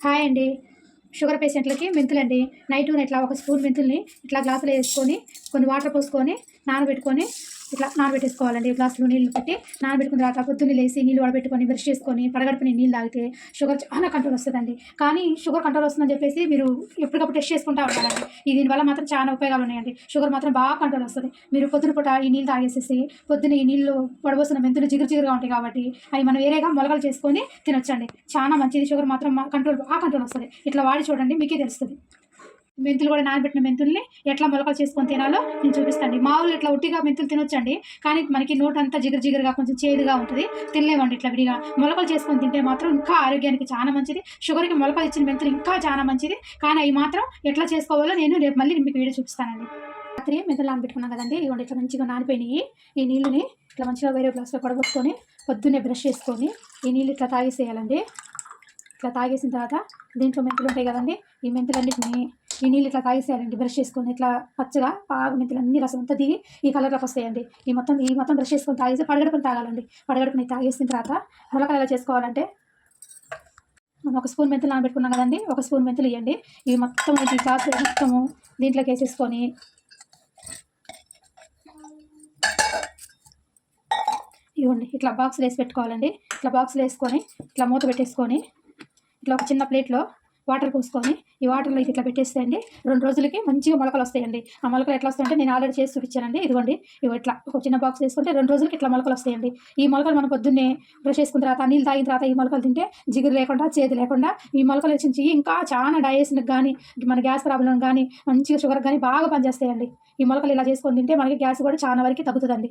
Hi అండి. Sugar పేషెంట్లకి మెంతులండి. Night ఇట్లా ఒక స్పూన్ మెంతుల్ని ఇట్లా గ్లాసులో వేసుకొని కొన్ని వాటర్ పోసుకొని నానబెట్టుకొని ఇట్లా నానబెట్టేసుకోవాలండి. గ్లాసులో నీళ్ళు పెట్టి నానబెట్టుకున్న తర్వాత పొద్దున్నే లేసి నీళ్ళు వడబెట్టుకొని బ్రష్ చేసుకొని పడగడపని నీళ్ళు తాగితే షుగర్ చాలా కంట్రోల్ వస్తుందండి. కానీ షుగర్ కంట్రోల్ వస్తుందని చెప్పేసి మీరు ఎప్పటికప్పుడు టెస్ట్ చేసుకుంటా ఉండాలండి. ఈ దీనివల్ల మాత్రం చాలా ఉపయోగాలు ఉన్నాయండి. షుగర్ మాత్రం బాగా కంట్రోల్ వస్తుంది. మీరు పొద్దున పూట ఈ నీళ్ళు తాగేసేసి పొద్దున ఈ నీళ్ళు పడబోసిన మెంతులు జిగురు జిగురుగా ఉంటాయి కాబట్టి అవి మనం వేరేగా మొలకలు చేసుకొని తినొచ్చండి. చాలా మంచిది. షుగర్ మాత్రం కంట్రోల్ బాగా కంట్రోల్ వస్తుంది. ఇట్లా వాడి చూడండి మీకే తెలుస్తుంది. మెంతులు కూడా నానబెట్టిన మెంతుల్ని ఎట్లా మొలకలు చేసుకొని తినాలో నేను చూపిస్తాను. మామూలు ఇట్లా ఉట్టిగా మెంతులు తినొచ్చండి కానీ మనకి నోట్ అంతా జిగురు జిగురుగా కొంచెం చేదుగా ఉంటుంది. తినలేమండి ఇట్లా విడిగా. మొలకలు చేసుకొని తింటే మాత్రం ఇంకా ఆరోగ్యానికి చాలా మంచిది. షుగర్కి మొలకలు ఇచ్చిన మెంతులు ఇంకా చాలా మంచిది. కానీ అవి మాత్రం ఎట్లా చేసుకోవాలో నేను రేపు మళ్ళీ మీకు వీడియో చూపిస్తానండి. రాత్రి మెంతులు నానబెట్టుకున్నాం కదండి ఇవ్వండి ఇట్లా మంచిగా నానిపోయినాయి. ఈ నీళ్ళని ఇట్లా మంచిగా వేరే గ్లాస్లో పడగొట్టుకొని పొద్దున్నే బ్రష్ చేసుకొని ఈ నీళ్ళు ఇట్లా తాగేసేయాలండి. ఇట్లా తాగేసిన తర్వాత దీంట్లో మెంతులు ఉంటాయి కదండి ఈ మెంతులన్నింటినీ ఈ నీళ్ళు ఇట్లా తాగేసేయాలండి బ్రష్ చేసుకొని ఇట్లా పచ్చగా బాగా మెంతులు అన్ని రసం అంతా దిగి ఈ కలర్లోకి వస్తాయండి. ఈ మొత్తం ఈ మొత్తం బ్రష్ చేసుకొని తాగేసి పడగడుకుని తాగాలండి. పడగడుకుని తాగేసిన తర్వాత మొలకలు ఎలా చేసుకోవాలంటే మనం ఒక స్పూన్ మెంతులు నానబెట్టుకున్నాం కదండి ఒక స్పూన్ మెంతులు ఇవ్వండి ఇవి మొత్తం ఈ క్లాస్ మొత్తము దీంట్లోకి వేసేసుకొని ఇవ్వండి. ఇట్లా బాక్స్లు వేసి పెట్టుకోవాలండి. ఇట్లా బాక్స్లు వేసుకొని ఇట్లా మూత పెట్టేసుకొని ఇట్లా ఒక చిన్న ప్లేట్లో వాటర్ పోసుకొని ఈ వాటర్లో ఇట్లా పెట్టేసేయండి. రెండు రోజులకి మంచిగా మొలకలు వస్తాయండి. ఆ మొలకలు ఎట్లా వస్తాయంటే నేను ఆల్రెడీ చేసి చూపించానండి. ఇదిగోండి ఇవి ఇట్లా ఒక చిన్న బాక్స్ వేసుకుంటే రెండు రోజులకి ఇట్లా మొలకలు వస్తాయండి. ఈ మొలకలు మనం పొద్దున్నే బ్రష్ చేసుకున్న తర్వాత నీళ్ళు తాగిన తర్వాత ఈ మొలకలు తింటే జిగురు లేకుండా చేతి లేకుండా ఈ మొలకలు వచ్చించి ఇంకా చాలా డైజెషన్కి కానీ మన గ్యాస్ ప్రాబ్లం కానీ మంచిగా షుగర్ కానీ బాగా పనిచేస్తాయండి. ఈ మొలకలు ఇలా చేసుకొని తింటే మనకి గ్యాస్ కూడా చాలా వరకు తగ్గుతుందండి.